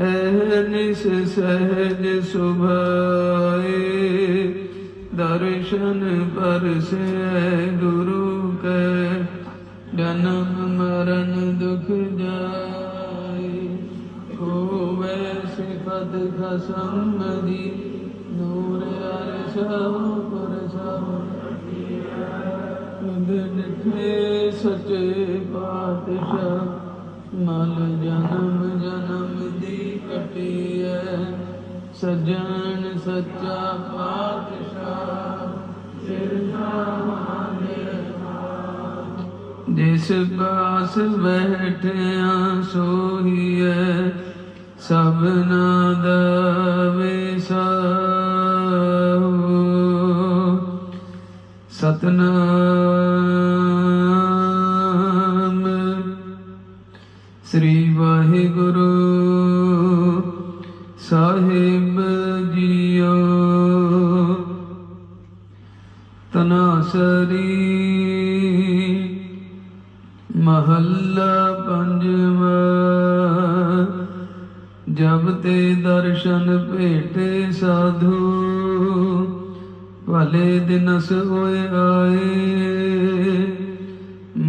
ਐਨਿਸ ਸਹਿਜ ਸੁਭਾਏ ਦਰਸ਼ਨ ਪਰਸੈ ਗੁਰੂ ਕੈ ਜਨਮ ਮਰਨ ਦੁਖ ਜਾਏ ਹੋਵੇ ਸਿਫਤ ਖਸਮ ਦੀ ਨੂਰ ਅਰਸ਼ ਪਰ ਸਭ ਨਿਠੇ ਸੱਚੇ ਪਾਤਸ਼ਾਹ ਮਲ ਜਨਮ ਜਨਮ ਦੀ ਕਟਿਐ, ਸਜਣ ਸੱਚਾ ਪਾਤਸ਼ਾਹ। ਜਿਸ ਬਾਸ ਬੈਠਿਆ ਸੋਹੀਐ ਸਭਨਾ ਦਾ ਵਿਸਾਹੋ ਸਤਨਾਮ ਸ੍ਰੀ ਵਾਹਿਗੁਰੂ ਸਾਹਿਬ ਜੀਓ। ਤਨਾਸਰੀ ਮਹੱਲਾ ਪੰਜਵਾ। ਜਬ ਤੇ ਦਰਸ਼ਨ ਭੇਟੇ ਸਾਧੂ, ਭਲੇ ਦਿਨਸ ਹੋਏ ਆਏ।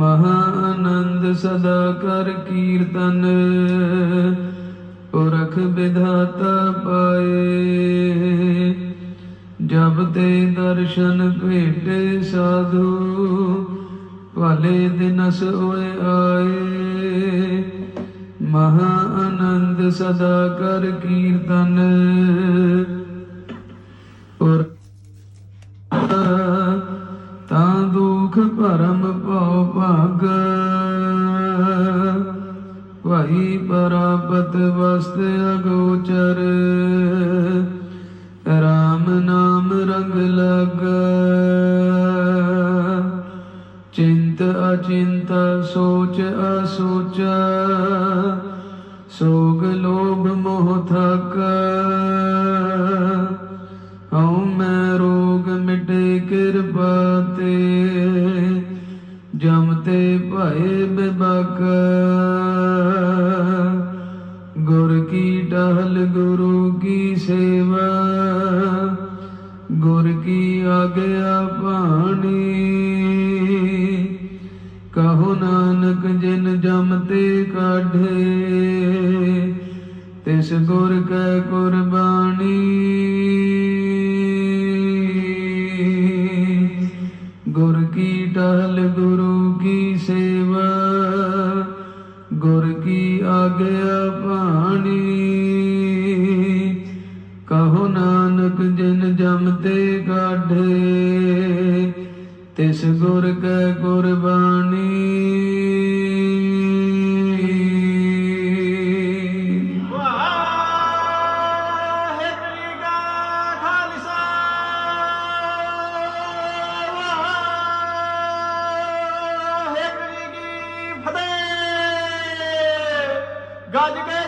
ਮਹਾ ਆਨੰਦ ਸਦਾ ਕਰ ਕੀਰਤਨ। ਪੁਰਖ ਵਿਧਾਤਾ ਪਾਏ। ਜਬ ਤੇ ਦਰਸ਼ਨ ਭੇਟੇ ਸਾਧੂ, ਭਲੇ ਦਿਨਸ ਹੋਏ ਆਏ। ਮਹਾ ਆਨੰਦ ਸਦਾ ਕਰ ਕੀਰਤਨ। ਪੁਰ ਦੁਖ ਭਰਮ ਭਉ ਭਾਗ। ਵਹੀ ਪਰਾਪਤ ਵਸਤ ਅਗੋਚਰ। ਰਾਮ ਨਾਮ ਰੰਗ ਲਗ। ਚਿੰਤ ਅਚਿੰਤ ਸੋਚ ਅਸੋਚ। ਸੋਗ ਲੋਭ ਮੋਹ ਥਕ। ਹਉ ਮੈਂ ਰੋਗ ਮਿਟੇ ਕਿਰਪਾ ਤੇ। ਤੇ ਭਏ ਬਿਬਕ। ਗੁਰ ਕੀ ਟਹਲ, ਗੁਰੂ ਕੀ ਸੇਵਾ। ਗੁਰ ਕੀ ਆਗਿਆ ਬਾਣੀ ਕਹੋ ਨਾਨਕ ਜਿਨ ਜਮ ਤੇ ਕਾਢੇ, ਤਿਸ ਗੁਰ ਕੈ ਕੁਰਬਾਨੀ ਕੀ ਗੁਰੂ ਕੀ ਸੇਵਾ, ਗੁਰ ਕੀ ਆਗਿਆ ਪਾਣੀ ਕਹੋ ਨਾਨਕ ਜਿਨ ਜਮ ਤੇ ਕਾਢੇ ਤਿਸ ਗੁਰ ਕੈ ਗੱਜ ਕੇ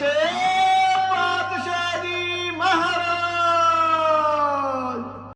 Yeah.